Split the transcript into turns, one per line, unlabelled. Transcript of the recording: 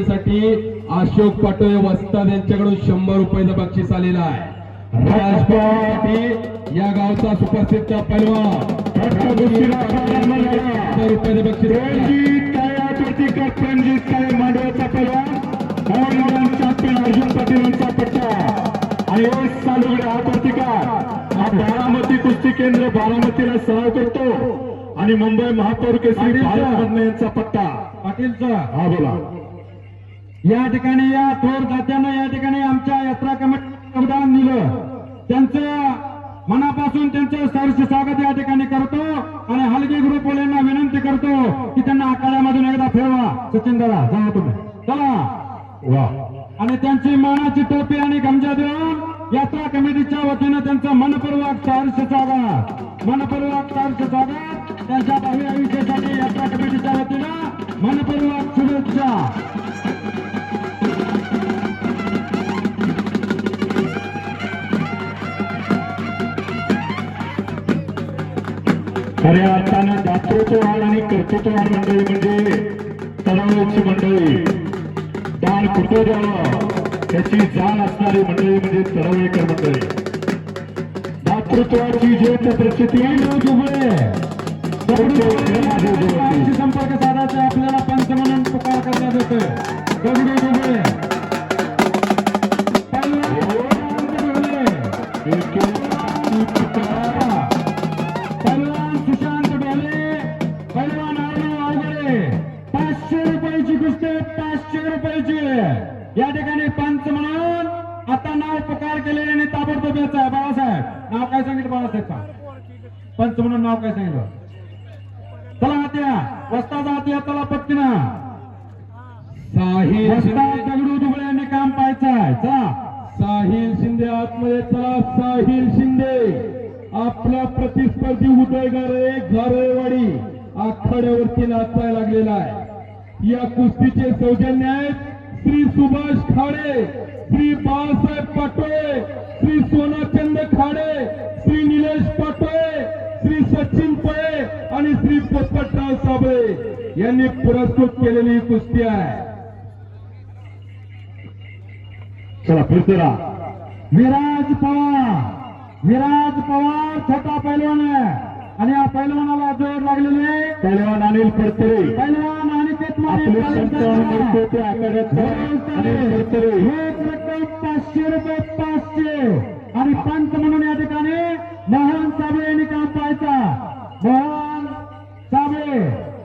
साठी अशोक पाटोळे वस्ताद यांच्याकडून शंभर रुपयाचं बक्षीस आलेलं आहे. राजपाटी या गावचा सुप्रसिद्ध पैलवान. रुपयाचं बक्षीस
काय मांडवाचा पैलवान अर्जुन पाटील यांचा पट्टा आणि चालूकडे हा प्रतिकार हा बारामती कुस्ती केंद्र बारामतीला सराव करतो आणि मुंबई महापौर केसरी भारत यांचा पट्टा
पाटीलचा.
हा बोला.
या ठिकाणी या थोर दात्यानं या ठिकाणी आमच्या यात्रा कमिटी योगदान दिलं. त्यांचं मनापासून त्यांचं सहर्ष स्वागत या ठिकाणी करतो आणि हलगी ग्रुपवाल्यांना विनंती करतो की त्यांना आकारामधून एकदा फिरवा. सचिन दादा जाऊ तुम्ही. चला.
वा.
आणि त्यांची मानाची टोपी आणि गमजा देऊन यात्रा कमिटीच्या वतीनं त्यांचं मनपूर्वक सहर्ष स्वागत. मनपूर्वक सहर्ष स्वागत. त्यांच्या भावी आयुष्यासाठी यात्रा कमिटीच्या वतीनं मनपूर्वक शुभेच्छा.
खऱ्या अर्थानं दातृत्ववाद आणि कर्तृत्ववाद मंडळी म्हणजे तळावची मंडळी. दान कुठे द्यावं त्याची जाण असणारी मंडळी म्हणजे तळवळेकर मंडळी. दातृत्वाची जे प्रचिती
यांच्याशी संपर्क साधायचा आपल्याला पंच म्हणून पुकार करण्यात येतोय. रुपयाची या ठिकाणी पंच म्हणून आता नाव पुकार केलेले आणि ताबडतोब याचं आहे. बाळासाहेब नाव काय सांगितलं बाळासाहेब का पंच म्हणून नाव काय सांगितलं? चला हात्या वस्ताचा हात्या चला पटकिना.
साहिल
दगडू दुबळे यांनी काम पाहायचं आहे. चला.
साहिल शिंदे आतमध्ये चला साहिल शिंदे. आपला प्रतिस्पर्धी उदय गारे गारेवाडी आखाड्यावरती नाचायला लागलेला आहे. या कुस्तीचे सौजन्य आहेत. श्री सुभाष खाडे श्री बाळासाहेब पाटोळे श्री सोनाचंद खाडे श्री निलेश पाटोळे श्री सचिन पळे आणि श्री पोपटराव साबळे यांनी पुरस्कृत केलेली ही कुस्ती आहे.
चला फिरते
विराज पवार विराज पवार छोटा पैलवान आहे. आणि या पैलवानाला जोड लागलेली आहे.
पहिलवान अनिल फडतरे
पैलवान आणि तेच
आपले संत अनुभव
हो, पाचशे रुपये पाचशे.